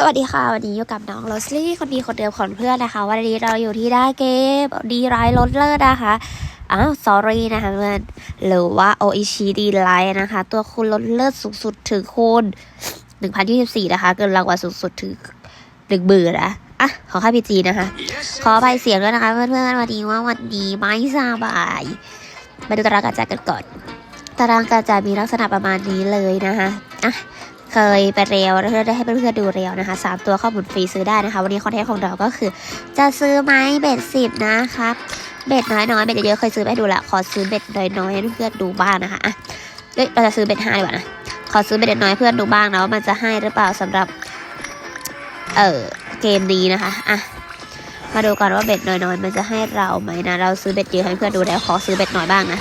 สวัสดีค่ะ วันนี้อยู่กับน้องโรสลี่คนดีคนเดิมของเพื่อนนะคะ วันนี้เราอยู่ที่ได้เกมดีไรลดเลิศนะคะอ้าว sorry นะคะเพื่อนหรือว่าโออิชิดีไลนะคะ ตัวคูณลดเลิศสูงสุดถึงคูณ1024 นะคะ เกินรางวัลสูงสุดถึงหนึ่งหมื่นนะอะ ขอค่าพีจีนะคะ ขอไปเสียงด้วยนะคะเพื่อนๆวันนี้ว่าวันนี้ไม่สบายมาดูตารางการจ่ายกันก่อน ตารางการจ่ายมีลักษณะประมาณนี้เลยนะคะอะ เคยไปเรียวแล้วได้ให้เพื่อนๆดูเรียวนะคะสามตัวข้อมูลฟรีซื้อได้นะคะ วันนี้คอนเทนต์ของเราก็คือ จะซื้อไหมเบ็ดสิบนะคะเบ็ดน้อยๆเบ็ดเยอะๆเคยซื้อไปดูละขอซื้อเบ็ดน้อยๆให้เพื่อนดูบ้างนะคะอะเอ้ยเราจะซื้อเบ็ดห้าดีกว่านะขอซื้อเบ็ดน้อยเพื่อนดูบ้างนะว่ามันจะให้หรือเปล่าสำหรับเออเกมนี้นะคะอะมาดูกันว่าเบ็ดน้อยๆ มันจะให้เราไหมนะ เราซื้อเบ็ดเยอะให้เพื่อนดูแล้วขอซื้อเบ็ดน้อยบ้างนะ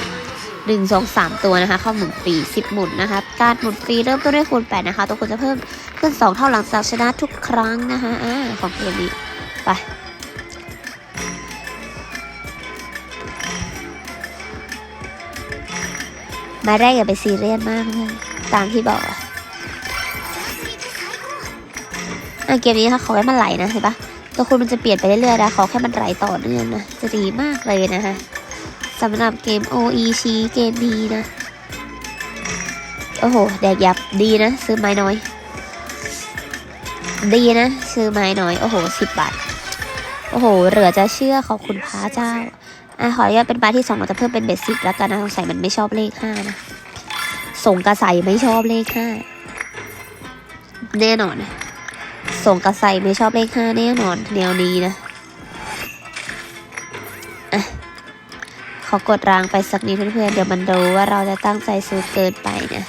หนึ่งสองสามตัวนะคะ เข้าหมุนฟรีสิบหมุนนะคะ การหมุนฟรีเริ่มต้นด้วยคูณแปดนะคะ ตัวคุณจะเพิ่มขึ้นสองเท่าหลังจากชนะทุกครั้งนะคะอ่าของเกมนี้ ไปมาแรกอย่าไปซีเรียสมากเลยตามที่บอกอะอะเกมนี้ค่ะขอแค่มันไหลนะเห็นปะตัวคุณมันจะเปลี่ยนไปเรื่อยๆนะขอแค่มันไหลต่อเนื่องนะจะดีมากเลยนะคะ สำหรับเกม OEC เกมดีนะ โอ้โห แดกยับดีนะ ซื้อไม้น้อย ดีนะ ซื้อไม้น้อย โอ้โหสิบบาท โอ้โห เหลือจะเชื่อขอบคุณพระเจ้า อะ ขออนุญาตเป็นบาทที่สองเราจะเพิ่มเป็นเบสสิบแล้วกันนะสงสัยมันไม่ชอบเลขห้านะ ส่งกระใสไม่ชอบเลขห้าแน่นอน ส่งกระใสไม่ชอบเลขห้าแน่นอน แนวนี้นะ อกดรางไปสักนิดเพื่อนๆ เดี๋ยวมันรู้ว่าเราจะตั้งใจซื้อเกินไปนะ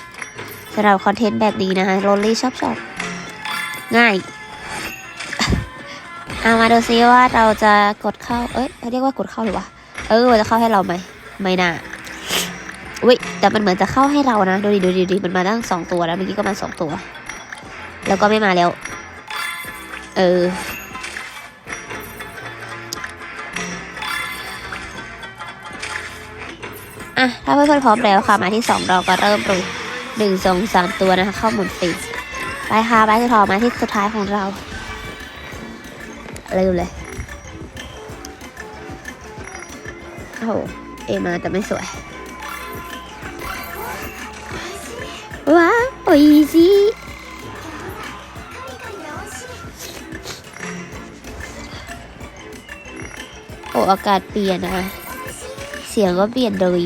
สำหรับคอนเทนต์แบบนี้นะคะโรลลี่ชอบชอบง่ายเอามาดูซิว่าเราจะกดเข้า เอ้ยเขาเรียกว่ากดเข้าหรือวะ เออจะเข้าให้เราไหม ไม่น่าอุ้ยแต่มันเหมือนจะเข้าให้เรานะ ดูดิดูดิดิมันมาตั้งสองตัวแล้วเมื่อกี้ก็มาสองตัว แล้วก็ไม่มาแล้ว เออ อะ ถ้าเพื่อนๆพร้อมแล้วค่ะ มาที่สองเราก็เริ่มเลยหนึ่งสองสามตัวนะคะ เข้าหมุนฟรีไปค่ะไปคือทอมาที่สุดท้ายของเรา เริ่มเลยโอ้โหเอมาแต่ไม่สวยว้าโอ้ยสิโอ้อากาศเปลี่ยนนะคะเสียงก็เปลี่ยนเลย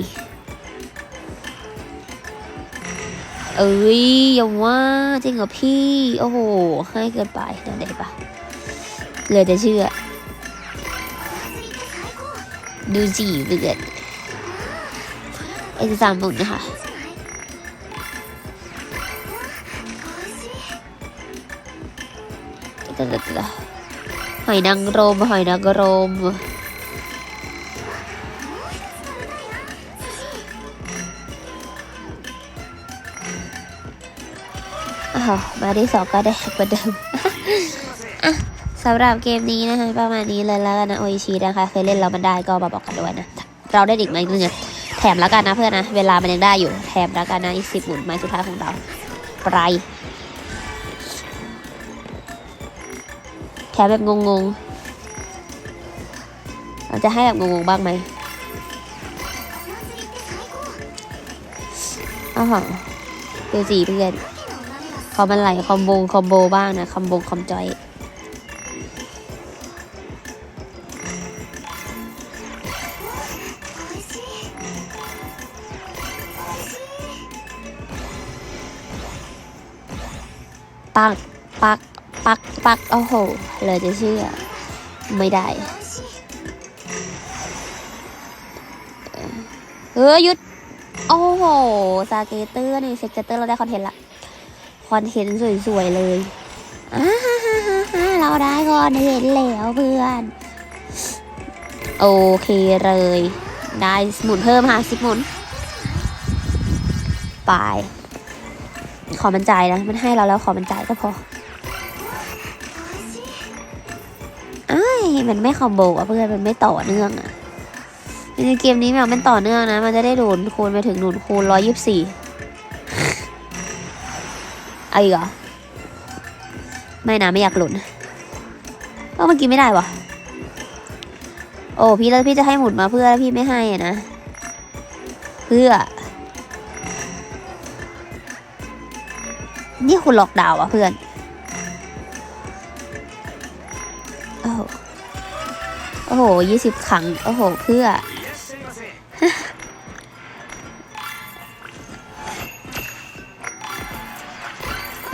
เอ้ยอย่าว่าจริงเหรอพี่ โอ้โห ให้เกินไปนั่นได้ปะเหลยจะเชื่อ ดูจีเบือนไอ้สามหมุนนะคะหอยนางรมหอยนางรม อ้าวมาที่สองก็ได้เหมือนเดิมอะสำหรับเกมนี้นะคะประมาณนี้เลยแล้วกันนะโออิชินะคะเคยเล่นแล้วมันได้ก็มาบอกกันด้วยนะ เราได้อีกไหมนึงอะแถมแล้วกันนะเพื่อนนะ เวลามันยังได้อยู่ แถมแล้วกันนะอีกสิบหมุนไม้สุดท้ายของเราไปแถมแบบงงๆเราจะให้แบบงงๆบ้างไหมอ้าวดูสิเพื่อน คอมันไหลคอมโบคอมโบบ้างนะคอมโบคอมจอยปักปักปักปักโอ้โหเลยจะเชื่อ ไม่ได้ เออหยุด โอ้โห ซาเกเตอร์นี่เซ็กเตอร์เราได้คอนเทนต์ละ อนเทนต์สวยๆเลยอ่าฮ่าฮ่าฮ่าเราได้คอนเทนต์แล้วเพื่อน โอเคเลย ได้หมุนเพิ่มค่ะสิบหมุน ไปขอมันจ่ายนะ มันให้เราแล้วขอมันจ่ายก็พอไอ้ยมันไม่คอมโบอะเพื่อน มันไม่ต่อเนื่องอะในเกมนี้แบบมันต่อเนื่องนะ มันจะได้หนุนคูณไปถึงหนุนคูณร้อยยี่สิบสี่ เอาอีกเหรอ ไม่นะไม่อยากหลุนเออเมื่อกี้ไม่ได้วะโอ้พี่แล้วพี่จะให้หมุนมาเพื่อแล้วพี่ไม่ให้อะนะ เพื่อ นี่คุณล็อกดาวอะเพื่อนโอ้โหโอ้โหยี่สิบครั้ง โอ้โห เพื่อ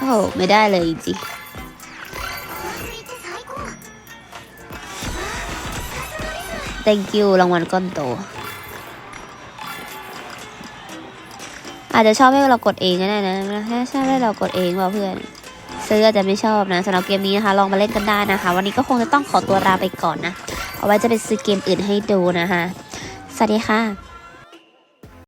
อ้ไม่ได้เลยจริงๆ thank you รางวัลก้อนโต อาจจะชอบให้เรากดเองก็ได้นะถ้าชอบให้เรากดเองว่าเพื่อนซื้ออาจจะไม่ชอบนะสำหรับเกมนี้นะคะ ลองมาเล่นกันได้นะคะ วันนี้ก็คงจะต้องขอตัวลาไปก่อนนะ เอาไว้จะไปซื้อเกมอื่นให้ดูนะคะ สวัสดีค่ะ